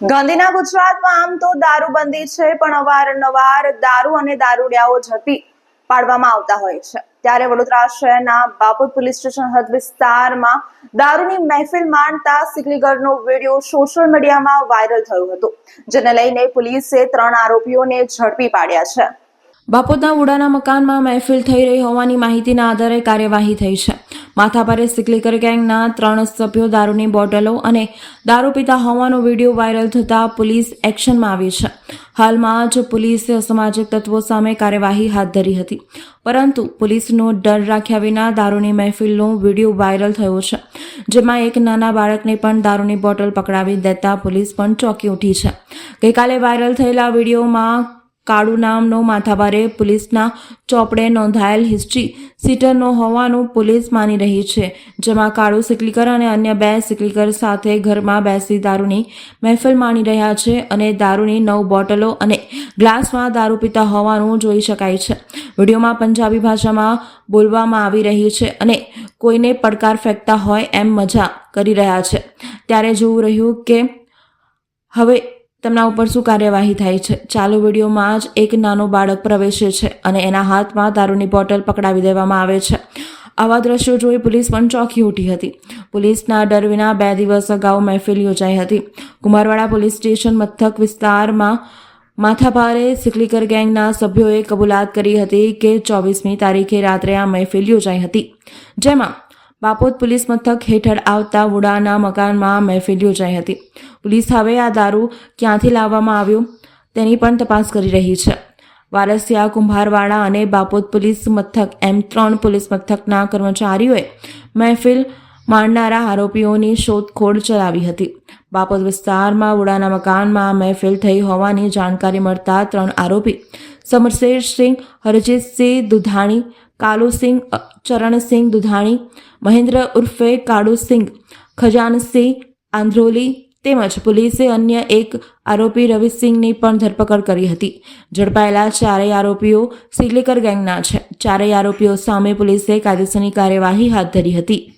ગાંધીના ગુજરાતમાં આમ તો દારૂબંધી છે, પણ અવારનવાર દારૂ અને દારૂડિયાઓ ઝડપી પાડવામાં આવતા હોય છે. ત્યારે વડોદરા શહેરના બાપુર પોલીસ સ્ટેશન હદ વિસ્તારમાં દારૂની મહેફિલ માણતા સિકલીગરનો વીડિયો સોશિયલ મીડિયામાં વાયરલ થયો હતો, જેને લઈને પોલીસે ત્રણ આરોપીઓને ઝડપી પાડ્યા છે. બાપોદના ઉડાના મકાનમાં મહેફિલ થઈ રહી હોવાની માહિતીના આધારે કાર્યવાહી થઈ છે. માથાભારે સિકલીકર ગેંગના ત્રણ સભ્યો દારૂની બોટલો અને દારૂ પીતા હોવાનો વીડિયો વાયરલ થતાં પોલીસ એક્શનમાં આવી છે. હાલમાં જ પોલીસે અસામાજિક તત્વો સામે કાર્યવાહી હાથ ધરી હતી. પરંતુ પોલીસનો ડર રાખ્યા વિના દારૂની મહેફિલનો વીડિયો વાયરલ થયો છે. જેમાં એક નાના બાળકને પણ દારૂની બોટલ પકડાવી દેતા પોલીસ પણ ચોંકી ઉઠી છે. ગઈકાલે વાયરલ થયેલા વિડીયોમાં કાળુ નામનો માથાભારે પોલીસના ચોપડે નોંધાયેલ હિસ્ટ્રી સીટરનો હોવાનું પોલીસ માની રહી છે, જેમાં કાળુ સિકલીકર અને અન્ય બે સિકલીકર સાથે ઘરમાં બેસી દારૂની મહેફિલ માણી રહ્યા છે અને દારૂની નવ બોટલો અને ગ્લાસમાં દારૂ પીતા હોવાનું જોઈ શકાય છે. વિડીયોમાં પંજાબી ભાષામાં બોલવામાં આવી રહી છે અને કોઈને પડકાર ફેંકતા હોય એમ મજા કરી રહ્યા છે. ત્યારે જોવું રહ્યું કે હવે તેમના ઉપર શું કાર્યવાહી થાય છે? ચાલુ વિડીયોમાં જ એક નાનો બાળક પ્રવેશે છે અને એના હાથમાં દારૂની બોટલ પકડાવી દેવામાં આવે છે. આવા દ્રશ્યો જોઈ પોલીસ પણ ચોંકી ઉઠી હતી. પોલીસના ડર વિના બે દિવસ અગાઉ મહેફિલ યોજાઈ હતી. કુમારવાડા પોલીસ સ્ટેશન મથક વિસ્તારમાં માથાભારે સિકલીકર ગેંગના સભ્યોએ કબૂલાત કરી હતી કે ચોવીસમી તારીખે રાત્રે આ મહેફિલ યોજાઈ હતી. જેમાં બાપોદ પોલીસ મથક હેઠળ આવતા વુડાના મકાનમાં મહેફિલ યોજાઈ હતી. પોલીસ હવે આ દારૂ ક્યાંથી લાવવામાં આવ્યો તેની પણ તપાસ કરી રહી છે. વારસિયા, કુંભારવાડા અને બાપોદ પોલીસ મથક એમ ત્રણ પોલીસ મથકના કર્મચારીઓએ મહેફિલ માણનારા આરોપીઓની શોધખોળ ચલાવી હતી. બાપોદ વિસ્તારમાં વુડાના મકાનમાં મહેફિલ થઈ હોવાની જાણકારી મળતા ત્રણ આરોપી સમરશેરસિંહ હરજીતસિંહ દુધાણી કાલુસિંહ ચરણસિંહ દુધાણી, મહેન્દ્ર ઉર્ફે કાળુસિંહ ખજાનસિંહ આંધ્રોલી તેમજ પોલીસે અન્ય એક આરોપી રવિસિંહની પણ ધરપકડ કરી હતી. ઝડપાયેલા ચારેય આરોપીઓ સિગલીકર ગેંગના છે. ચારેય આરોપીઓ સામે પોલીસે કાયદેસરની કાર્યવાહી હાથ ધરી હતી.